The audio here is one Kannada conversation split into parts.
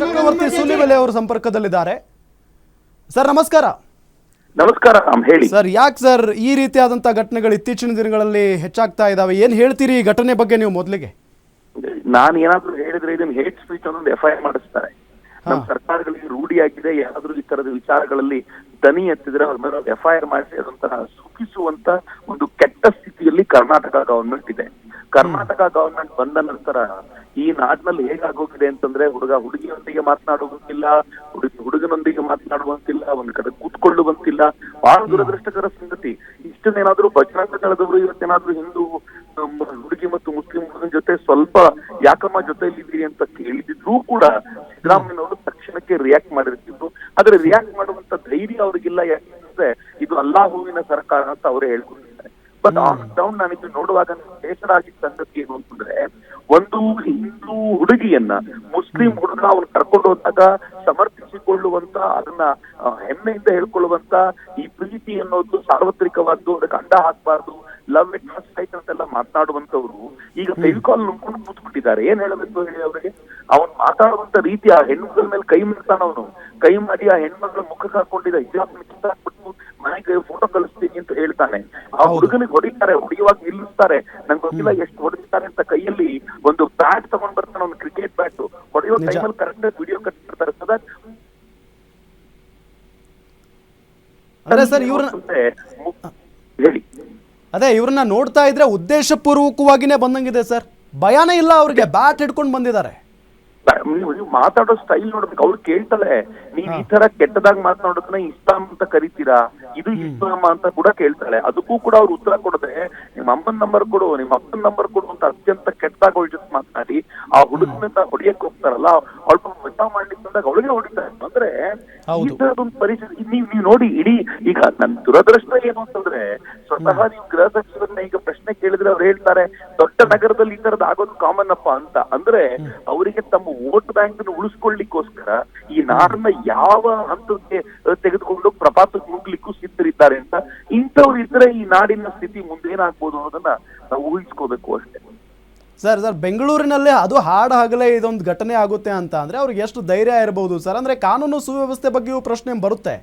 ಚಕ್ರವರ್ತಿ ಸೂಲಿಬೆಲೆ ಅವರು ಸಂಪರ್ಕದಲ್ಲಿದ್ದಾರೆ. ಸರ್ ನಮಸ್ಕಾರ. ನಮಸ್ಕಾರ ಹೇಳಿ. ಸರ್ ಯಾಕೆ ಸರ್ ಈ ರೀತಿಯಾದಂಥ ಘಟನೆಗಳು ಇತ್ತೀಚಿನ ದಿನಗಳಲ್ಲಿ ಹೆಚ್ಚಾಗ್ತಾ ಇದಾವೆ? ಏನು ಹೇಳ್ತೀರಿ ಈ ಘಟನೆ ಬಗ್ಗೆ ನೀವು ಮೊದಲಿಗೆ? ನಾನು ಏನಾದ್ರೂ ಹೇಳಿದ್ರೆ ಇದನ್ನ ಹೇಟ್ ಸ್ಪೀಚ್ ಅನ್ನೊಂದು ಎಫ್ ಐ ಮಾಡಿಸ್ತಾರೆ. ನಮ್ಮ ಸರ್ಕಾರಗಳಿಗೆ ರೂಢಿಯಾಗಿದೆ ಯಾರಾದ್ರೂ ಈ ತರದ ವಿಚಾರಗಳಲ್ಲಿ ದನಿ ಎತ್ತಿದ್ರೆ ಅವ್ರ ಮೇಲೆ ಎಫ್ ಐ ಆರ್ ಮಾಡಿಸಿ ಅದೊಂಥರ ಸುಖಿಸುವಂತ ಒಂದು ಕೆಟ್ಟ ಸ್ಥಿತಿಯಲ್ಲಿ ಕರ್ನಾಟಕ ಗವರ್ಮೆಂಟ್ ಇದೆ. ಕರ್ನಾಟಕ ಗವರ್ಮೆಂಟ್ ಬಂದ ನಂತರ ಈ ನಾಡಿನಲ್ಲಿ ಹೇಗಾಗೋಗಿದೆ ಅಂತಂದ್ರೆ ಹುಡುಗ ಹುಡುಗಿಯೊಂದಿಗೆ ಮಾತನಾಡುವಂತಿಲ್ಲ, ಹುಡುಗಿ ಹುಡುಗನೊಂದಿಗೆ ಮಾತನಾಡುವಂತಿಲ್ಲ, ಒಂದ್ ಕಡೆ ಕೂತ್ಕೊಳ್ಳುವಂತಿಲ್ಲ. ಬಹಳ ದುರದೃಷ್ಟಕರ ಸಂಗತಿ. ಇಷ್ಟನ್ನೇನಾದ್ರೂ ಬಜರಂಗ ದಳದವರು, ಇವತ್ತೇನಾದ್ರೂ ಹಿಂದೂ ಹುಡುಗಿ ಮತ್ತು ಮುಸ್ಲಿಂ ಹುಡುಗನ ಜೊತೆ ಸ್ವಲ್ಪ ಯಾಕಮ್ಮ ಜೊತೆಯಲ್ಲಿದ್ದೀರಿ ಅಂತ ಕೇಳಿದ್ರು ಕೂಡ ಸಿದ್ದರಾಮಯ್ಯನವರು ತಕ್ಷಣಕ್ಕೆ ರಿಯಾಕ್ಟ್ ಮಾಡಿರ್ತಿದ್ರು. ಆದ್ರೆ ರಿಯಾಕ್ಟ್ ಮಾಡುವಂತ ಧೈರ್ಯ ಅವ್ರಿಗಿಲ್ಲ. ಯಾಕಂದ್ರೆ ಇದು ಅಲ್ಲಾ ಹೂವಿನ ಸರ್ಕಾರ ಅಂತ ಅವರೇ ಹೇಳ್ಕೊಟ್ಟಿದ್ದಾರೆ ಬಟ್ ಆನ್ ಡೌನ್ ನನಗೆ ನೋಡುವಾಗ ನನಗೆ ಬೇಸರ ಆಗಿದ್ದ ಸಂಗತಿ ಏನು ಅಂತಂದ್ರೆ ಒಂದು ಹಿಂದೂ ಹುಡುಗಿಯನ್ನ ಮುಸ್ಲಿಂ ಹುಡುಗ ಅವನು ಕರ್ಕೊಂಡು ಹೋದಾಗ ಸಮರ್ಥಿಸಿಕೊಳ್ಳುವಂತ ಅದನ್ನ ಹೆಮ್ಮೆಯಿಂದ ಹೇಳ್ಕೊಳ್ಳುವಂತ ಈ ಪ್ರೀತಿ ಅನ್ನೋದು ಸಾರ್ವತ್ರಿಕವಾದ್ದು ಅದಕ್ಕೆ ಅಂಡ ಹಾಕ್ಬಾರ್ದು ಲವ್ ಇಟ್ ಫಸ್ಟ್ ಸೈಟ್ ಅಂತೆಲ್ಲ ಮಾತನಾಡುವಂತವ್ರು ಈಗ ಫೆವಿಕಾಲ್ ನೋಡ್ಕೊಂಡು ಕೂತ್ಬಿಟ್ಟಿದ್ದಾರೆ. ಏನ್ ಹೇಳಬೇಕು ಹೇಳಿ ಅವರಿಗೆ? ಅವನ್ ಮಾತಾಡುವಂತ ರೀತಿ ಆ ಹೆಣ್ಮಗಳ ಮೇಲೆ ಕೈ ಅವನು. ಕೈ ಮಾಡಿ ಆ ಹೆಣ್ಮಗಳ ಮುಖಕ್ಕೆ ಹಾಕೊಂಡಿದ್ದ ಹಿಜಾಬ್ ಕಿತ್ತಾಕ್ಬಿಟ್ಟು ಫೋಟೋ ಕಳಿಸ್ತೀನಿ ಅಂತ ಹೇಳ್ತಾನೆ. ಆ ಹುಡುಗನಿಗೆ ಹೊಡಿತಾರೆ ಹೊಡಿಯುವಾಗ ನಿಲ್ಲಿಸ್ತಾರೆ. ನಂಗೆ ಗೊತ್ತಿಲ್ಲ ಎಷ್ಟು ಹೊಡಿತಾರೆ ಅಂತ ಕೈಯಲ್ಲಿ ಒಂದು ಬ್ಯಾಟ್ ತಗೊಂಡ್ ಬರ್ತಾನೆ ಒಂದು ಕ್ರಿಕೆಟ್ ಬ್ಯಾಟ್ ಹೊಡೆಯೋ ಟೈಮಲ್ಲಿ ಕರೆಕ್ಟ್ ವಿಡಿಯೋ ಕಟ್ ಮಾಡ್ತಾರೆ. ಸೊ ದಟ್ ಸರ್ ಹೇಳಿ. ಅದೇ ಇವ್ರನ್ನ ನೋಡ್ತಾ ಇದ್ರೆ ಉದ್ದೇಶಪೂರ್ವಕವಾಗಿನೇ ಬಂದಂಗಿದೆ ಸರ್. ಭಯಾನೇ ಇಲ್ಲ ಅವ್ರಿಗೆ ಬ್ಯಾಟ್ ಹಿಡ್ಕೊಂಡು ಬಂದಿದ್ದಾರೆ. ನೀವು ನೀವು ಮಾತಾಡೋ ಸ್ಟೈಲ್ ನೋಡ್ಬೇಕು. ಅವ್ರು ಕೇಳ್ತಾಳೆ ನೀವ್ ಈ ತರ ಕೆಟ್ಟದಾಗ ಮಾತನಾಡೋದನ್ನ ಇಸ್ಲಾಂ ಅಂತ ಕರಿತೀರಾ? ಇದು ಇಸ್ಲಾಂ ಅಂತ ಕೂಡ ಕೇಳ್ತಾಳೆ. ಅದಕ್ಕೂ ಕೂಡ ಅವ್ರು ಉತ್ತರ ಕೊಡದೆ ನಿಮ್ಮ ಅಮ್ಮನ ನಂಬರ್ ಕೊಡು ನಿಮ್ಮ ಅಪ್ಪನ ನಂಬರ್ ಕೊಡು ಅಂತ ಅತ್ಯಂತ ಕೆಟ್ಟದಾಗ ಅವಳ ಜೊತೆ ಮಾತನಾಡಿ ಆ ಹುಡುಗನ ಹೊಡಿಯಕ್ ಹೋಗ್ತಾರಲ್ಲ ಅವಳ ಬಚಾವ್ ಮಾಡ್ಲಿಕ್ಕೆ ಬಂದಾಗ ಅವಳಿಗೆ ಹೊಡಿತಾರೆ. ಅಂದ್ರೆ ಈ ತರದೊಂದು ಪರಿಸ್ಥಿತಿ ನೀವ್ ನೀವು ನೋಡಿ ಇಡೀ ಈಗ ನನ್ ದುರದೃಷ್ಟ ಏನು ಅಂತಂದ್ರೆ ಸ್ವತಃ ನೀವು ಗೃಹ ಸಚಿವರನ್ನ ಈಗ ಪ್ರಶ್ನೆ ಕೇಳಿದ್ರೆ ಅವ್ರು ಹೇಳ್ತಾರೆ ದೊಡ್ಡ ನಗರದಲ್ಲಿ ಈ ತರದ್ ಆಗೋದು ಕಾಮನ್ ಅಪ್ಪ ಅಂತ. ಅಂದ್ರೆ ಅವರಿಗೆ ತಮ್ಮ ವೋಟ್ ಬ್ಯಾಂಕ್ ಉಳಿಸ್ಕೊಳ್ಳಿಕ್ಕೋಸ್ಕರ ಈ ನಾಡನ್ನ ಯಾವ ಹಂತಕ್ಕೆ ತೆಗೆದುಕೊಂಡು ಪ್ರಪಾತ ಹೋಗ್ಲಿಕ್ಕೂ ಸಿದ್ಧರಿದ್ದಾರೆ ಅಂತ ಇಂಥವ್ರು ಇದ್ರೆ ಈ ನಾಡಿನ ಸ್ಥಿತಿ ಮುಂದೇನಾಗ್ಬೋದು ಅನ್ನೋದನ್ನ ನಾವು ಊಹಿಸ್ಕೋಬೇಕು ಅಷ್ಟೇ. ಸರ್ ಸರ್ ಬೆಂಗಳೂರಿನಲ್ಲೇ ಅದು ಹಾಡು ಹಗಲೇ ಇದೊಂದು ಘಟನೆ ಆಗುತ್ತೆ ಅಂತ ಅಂದ್ರೆ ಅವ್ರಿಗೆ ಎಷ್ಟು ಧೈರ್ಯ ಇರಬಹುದು ಸರ್? ಅಂದ್ರೆ ಕಾನೂನು ಸುವ್ಯವಸ್ಥೆ ಬಗ್ಗೆಯೂ ಪ್ರಶ್ನೆ ಬರುತ್ತೆ.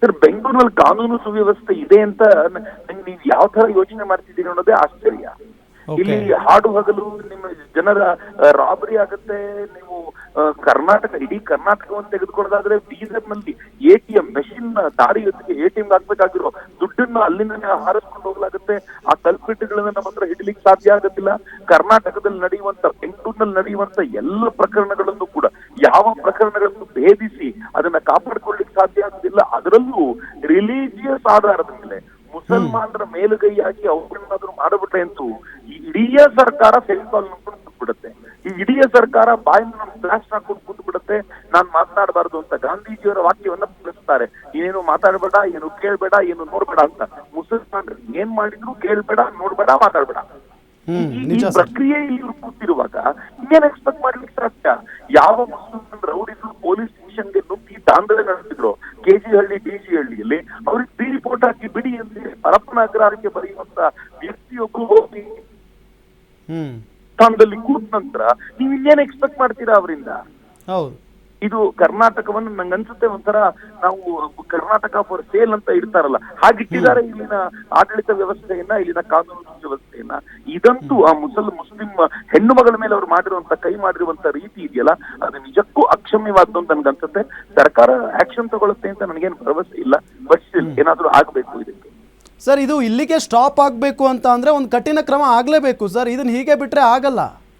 ಸರ್ ಬೆಂಗಳೂರಿನಲ್ಲಿ ಕಾನೂನು ಸುವ್ಯವಸ್ಥೆ ಇದೆ ಅಂತ ನೀವು ಯಾವ ತರ ಯೋಚನೆ ಮಾಡ್ತಿದ್ದೀರಿ ಅನ್ನೋದೇ ಆಶ್ಚರ್ಯ. ಇಲ್ಲಿ ಹಾಡು ಹಗಲು ನಿಮ್ಮ ಜನರ ರಾಬರಿ ಆಗುತ್ತೆ ಕರ್ನಾಟಕ, ಇಡೀ ಕರ್ನಾಟಕವನ್ನು ತೆಗೆದುಕೊಳ್ಳೋದಾದ್ರೆ ಬೀದರ್ನಲ್ಲಿ ಎ ಟಿ ಎಂ ಮೆಷಿನ್ ದಾರಿ ಜೊತೆಗೆ ಎ ಟಿ ಎಂ ಹಾಕ್ಬೇಕಾಗಿರೋ ದುಡ್ಡನ್ನ ಅಲ್ಲಿಂದನೇ ಹಾರಿಸ್ಕೊಂಡು ಹೋಗ್ಲಾಗುತ್ತೆ. ಆ ಕಲ್ಪಿಟ್ಟುಗಳನ್ನ ನಮ್ಮ ಹತ್ರ ಹಿಡಿಲಿಕ್ಕೆ ಸಾಧ್ಯ ಆಗುತ್ತಿಲ್ಲ. ಕರ್ನಾಟಕದಲ್ಲಿ ನಡೆಯುವಂತ, ಬೆಂಗಳೂರಿನಲ್ಲಿ ನಡೆಯುವಂತ ಎಲ್ಲ ಪ್ರಕರಣಗಳನ್ನು ಕೂಡ, ಯಾವ ಪ್ರಕರಣಗಳನ್ನು ಭೇದಿಸಿ ಅದನ್ನ ಕಾಪಾಡಿಕೊಳ್ಳಿಕ್ ಸಾಧ್ಯ ಆಗೋದಿಲ್ಲ ಅದರಲ್ಲೂ ರಿಲಿಜಿಯಸ್ ಆಧಾರದ ಮೇಲೆ, ಮುಸಲ್ಮಾನರ ಮೇಲುಗೈಯಾಗಿ ಅವರನ್ನಾದ್ರೂ ಮಾಡಬಿಟ್ರೆ ಅಂತೂ ಇಡೀ ಸರ್ಕಾರ ಈ ಇಡೀ ಸರ್ಕಾರ ಬಾಯಿಂದ ಬ್ಲಾಸ್ಟ್ ಹಾಕೊಂಡು ಕೂತ್ಬಿಡುತ್ತೆ. ನಾನ್ ಮಾತನಾಡಬಾರ್ದು ಅಂತ ಗಾಂಧೀಜಿಯವರ ವಾಕ್ಯವನ್ನ ಬಳಸ್ತಾರೆ. ಏನು ಮಾತಾಡಬೇಡ ಏನು ಕೇಳ್ಬೇಡ ಏನು ನೋಡ್ಬೇಡ ಅಂತ. ಮುಸಲ್ಮಾನ್ ಏನ್ ಮಾಡಿದ್ರು ಕೇಳ್ಬೇಡ ನೋಡ್ಬೇಡ ಮಾತಾಡ್ಬೇಡ. ಈ- ಪ್ರಕ್ರಿಯೆ ಇವ್ರು ಕೂತಿರುವಾಗ ಇನ್ನೇನ್ ಎಕ್ಸ್ಪೆಕ್ಟ್ ಮಾಡ್ಲಿಕ್ಕೆ ಸಾಧ್ಯ? ಯಾವ ಮುಸ್ಲಿಂ ರೌಡಿಗಳು ಪೊಲೀಸ್ ಸ್ಟೇಷನ್ಗೆ ನುಗ್ಗಿ ದಾಂಧಲೆ ನಡೆಸಿದ್ರು? ಕೆಜಿ ಹಳ್ಳಿ ಡಿಜಿ ಹಳ್ಳಿಯಲ್ಲಿ ಅವ್ರಿಗೆ ಬಿ ರಿಪೋರ್ಟ್ ಹಾಕಿ ಬಿಡಿ ಅಂತ ಪರಪ್ಪನ ಅಗ್ರಹಾರಕ್ಕೆ ಬರೆಯುವಂತ ವ್ಯಕ್ತಿಯೊಬ್ಬರು ಹೋಗಿ ಹ್ಮ್. ಸ್ಥಾನದಲ್ಲಿ ಕೂತ ನಂತರ ನೀವು ಇನ್ನೇನು ಎಕ್ಸ್ಪೆಕ್ಟ್ ಮಾಡ್ತೀರಾ ಅವರಿಂದ? ಹೌದು. ಇದು ಕರ್ನಾಟಕವನ್ನು ನಂಗನ್ಸುತ್ತೆ ಒಂಥರ ನಾವು ಕರ್ನಾಟಕ ಫಾರ್ ಸೇಲ್ ಅಂತ ಇಡ್ತಾರಲ್ಲ ಹಾಗಿಟ್ಟಿದ್ದಾರೆ ಇಲ್ಲಿನ ಆಡಳಿತ ವ್ಯವಸ್ಥೆಯನ್ನ ಇಲ್ಲಿನ ಕಾನೂನು ವ್ಯವಸ್ಥೆಯನ್ನ. ಇದಂತೂ ಆ ಮುಸಲ್ ಮುಸ್ಲಿಂ ಹೆಣ್ಣು ಮಗಳ ಮೇಲೆ ಅವರು ಮಾಡಿರುವಂತ ಕೈ ಮಾಡಿರುವಂತ ರೀತಿ ಇದೆಯಲ್ಲ ಅದು ನಿಜಕ್ಕೂ ಅಕ್ಷಮ್ಯವಾದ್ದು ಅಂತ ನನ್ಗನ್ಸುತ್ತೆ ಸರ್ಕಾರ ಆಕ್ಷನ್ ತಗೊಳುತ್ತೆ ಅಂತ ನನಗೇನು ಭರವಸೆ ಇಲ್ಲ ಬಟ್ ಏನಾದ್ರೂ ಆಗ್ಬೇಕು ಇದಕ್ಕೆ. ಸರ್, ಇದು ಇಲ್ಲಿಗೆ ಸ್ಟಾಪ್ ಆಗಬೇಕು ಅಂತ ಅಂದರೆ ಒಂದು ಕಠಿಣ ಕ್ರಮ ಆಗಲೇಬೇಕು ಸರ್. ಇದನ್ನು ಹೀಗೆ ಬಿಟ್ಟರೆ ಆಗಲ್ಲ.